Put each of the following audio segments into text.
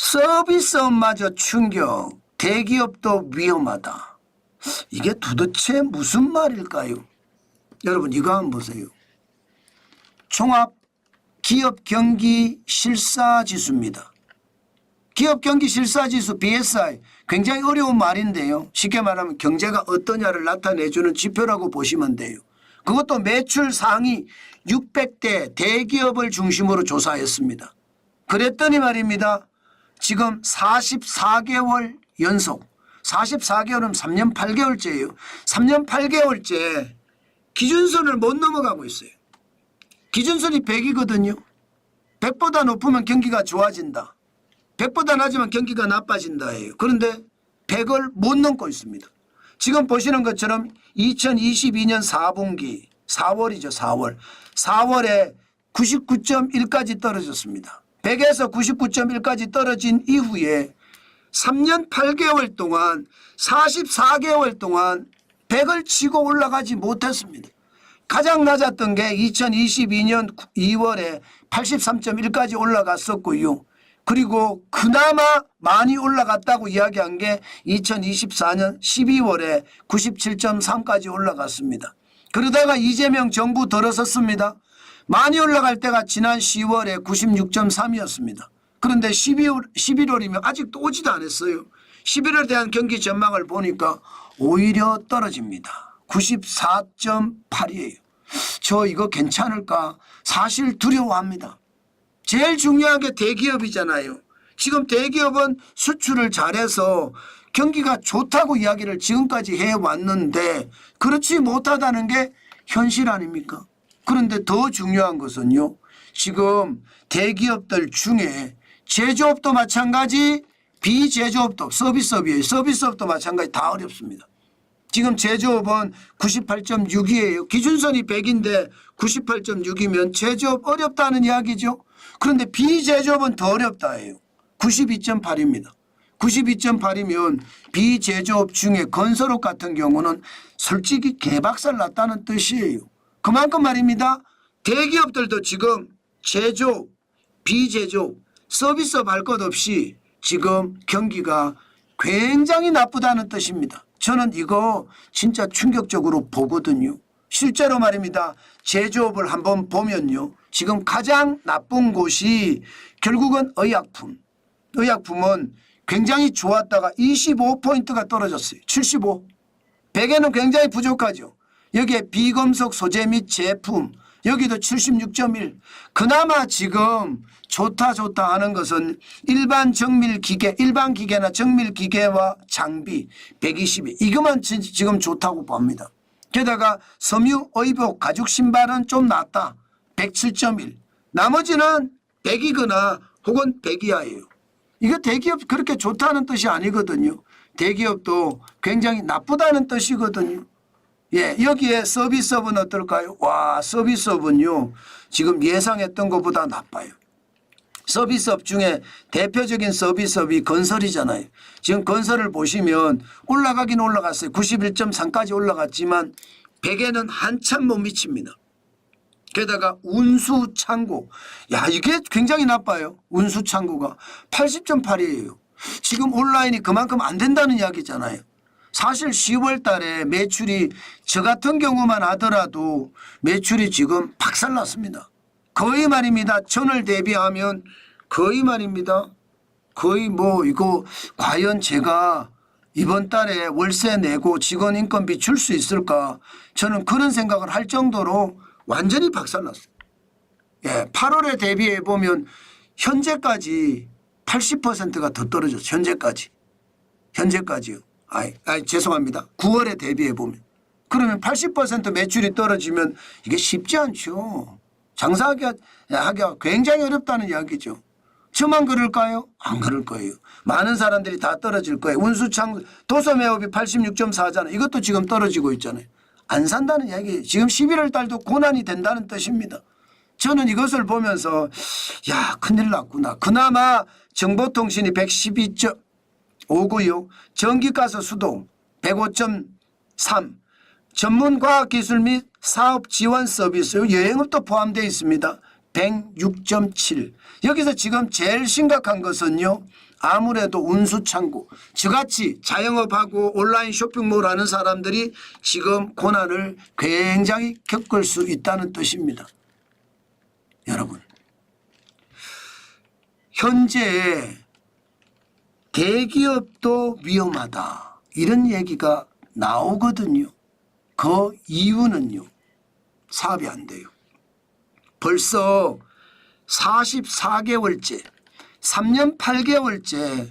서비스업마저 충격, 대기업도 위험하다. 이게 도대체 무슨 말일까요? 여러분 이거 한번 보세요. 종합 기업 경기 실사 지수입니다. 기업 경기 실사 지수 BSI 굉장히 어려운 말인데요. 쉽게 말하면 경제가 어떠냐를 나타내주는 지표라고 보시면 돼요. 그것도 매출 상위 600대 대기업을 중심으로 조사했습니다. 그랬더니 말입니다. 지금 44개월 연속 44개월은 3년 8개월째예요. 3년 8개월째 기준선을 못 넘어가고 있어요. 기준선이 100이거든요. 100보다 높으면 경기가 좋아진다. 100보다 낮으면 경기가 나빠진다예요. 그런데 100을 못 넘고 있습니다. 지금 보시는 것처럼 2022년 4분기 4월이죠. 4월. 4월에 99.1까지 떨어졌습니다. 100에서 99.1까지 떨어진 이후에 3년 8개월 동안 44개월 동안 100을 치고 올라가지 못했습니다. 가장 낮았던 게 2022년 2월에 83.1까지 올라갔었고요. 그리고 그나마 많이 올라갔다고 이야기한 게 2024년 12월에 97.3까지 올라갔습니다. 그러다가 이재명 정부 들어섰습니다. 많이 올라갈 때가 지난 10월에 96.3이었습니다. 그런데 12월, 11월이면 아직도 오지도 않았어요. 11월에 대한 경기 전망을 보니까 오히려 떨어집니다. 94.8이에요. 저 이거 괜찮을까? 사실 두려워합니다. 제일 중요한 게 대기업이잖아요. 지금 대기업은 수출을 잘해서 경기가 좋다고 이야기를 지금까지 해왔는데 그렇지 못하다는 게 현실 아닙니까? 그런데 더 중요한 것은요. 지금 대기업들 중에 제조업도 마찬가지 비제조업도 서비스업이에요. 서비스업도 마찬가지 다 어렵습니다. 지금 제조업은 98.6이에요. 기준선이 100인데 98.6이면 제조업 어렵다는 이야기죠. 그런데 비제조업은 더 어렵다예요. 92.8입니다. 92.8이면 비제조업 중에 건설업 같은 경우는 솔직히 개박살 났다는 뜻이에요. 그만큼 말입니다. 대기업들도 지금 제조업, 비제조업, 서비스업 할것 없이 지금 경기가 굉장히 나쁘다는 뜻입니다. 저는 이거 진짜 충격적으로 보거든요. 실제로 말입니다. 제조업을 한번 보면요. 지금 가장 나쁜 곳이 결국은 의약품. 의약품은 굉장히 좋았다가 25포인트가 떨어졌어요. 75. 100에는 굉장히 부족하죠. 여기에 비금속 소재 및 제품 여기도 76.1. 그나마 지금 좋다 좋다 하는 것은 일반 정밀 기계, 일반 기계나 정밀 기계와 장비 122. 이것만 지- 지금 좋다고 봅니다. 게다가 섬유 의복 가죽 신발은 좀 낫다. 107.1. 나머지는 100이거나 혹은 100 이하예요. 이거 대기업 그렇게 좋다는 뜻이 아니거든요. 대기업도 굉장히 나쁘다는 뜻이거든요. 예, 여기에 서비스업은 어떨까요? 와, 서비스업은요, 지금 예상했던 것보다 나빠요. 서비스업 중에 대표적인 서비스업이 건설이잖아요. 지금 건설을 보시면 올라가긴 올라갔어요. 91.3까지 올라갔지만 100에는 한참 못 미칩니다. 게다가 운수 창고. 야, 이게 굉장히 나빠요. 운수 창고가 80.8이에요. 지금 온라인이 그만큼 안 된다는 이야기잖아요. 사실 10월 달에 매출이 저 같은 경우만 하더라도 매출이 지금 박살났습니다. 거의 말입니다. 전월 대비하면 거의 말입니다. 거의 뭐 이거 과연 제가 이번 달에 월세 내고 직원 인건비 줄 수 있을까 저는 그런 생각을 할 정도로 완전히 박살났어요. 예, 8월에 대비해 보면 현재까지 80%가 더 떨어졌어요. 현재까지. 현재까지요. 아이, 아이 죄송합니다. 9월에 대비해 보면. 그러면 80% 매출이 떨어지면 이게 쉽지 않죠. 장사하기가 하기가 굉장히 어렵다는 이야기죠. 저만 그럴까요? 안 그럴 거예요. 많은 사람들이 다 떨어질 거예요. 운수창 도소매업이 86.4잖아요. 이것도 지금 떨어지고 있잖아요. 안 산다는 이야기예요. 지금 11월 달도 고난이 된다는 뜻입니다. 저는 이것을 보면서 야 큰일 났구나. 그나마 정보통신이 112점 5구요. 전기가스 수동 105.3 전문과학기술 및 사업 지원 서비스 여행업도 포함되어 있습니다. 106.7. 여기서 지금 제일 심각한 것은요. 아무래도 운수창구 저같이 자영업하고 온라인 쇼핑몰 하는 사람들이 지금 고난을 굉장히 겪을 수 있다는 뜻입니다. 여러분 현재 대기업도 위험하다 이런 얘기가 나오거든요. 그 이유는요. 사업이 안 돼요. 벌써 44개월째, 3년 8개월째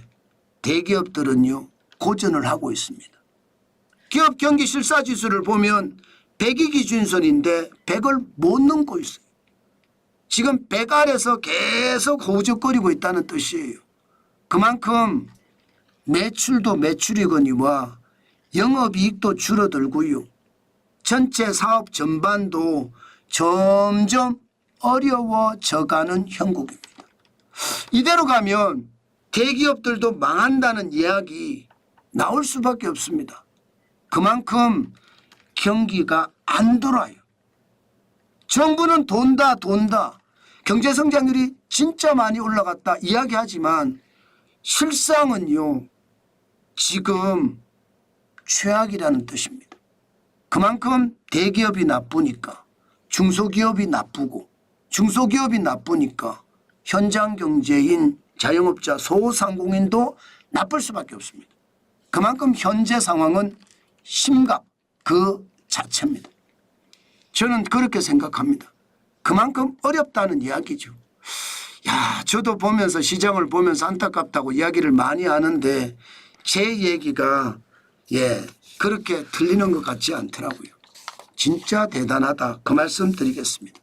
대기업들은요, 고전을 하고 있습니다. 기업 경기 실사 지수를 보면 100이 기준선인데 100을 못 넘고 있어요. 지금 100 아래서 계속 허우적거리고 있다는 뜻이에요. 그만큼 매출도 매출이거니와 영업이익도 줄어들고요. 전체 사업 전반도 점점 어려워져가는 형국입니다. 이대로 가면 대기업들도 망한다는 이야기 나올 수밖에 없습니다. 그만큼 경기가 안 돌아요. 정부는 돈다 돈다 경제 성장률이 진짜 많이 올라갔다 이야기하지만 실상은요 지금 최악이라는 뜻입니다. 그만큼 대기업이 나쁘니까 중소기업이 나쁘고 중소기업이 나쁘니까 현장 경제인 자영업자 소상공인도 나쁠 수밖에 없습니다. 그만큼 현재 상황은 심각 그 자체입니다. 저는 그렇게 생각합니다. 그만큼 어렵다는 이야기죠. 야, 저도 보면서 시장을 보면서 안타깝다고 이야기를 많이 하는데 제 얘기가 예, 그렇게 틀리는 것 같지 않더라고요. 진짜 대단하다. 그 말씀 드리겠습니다.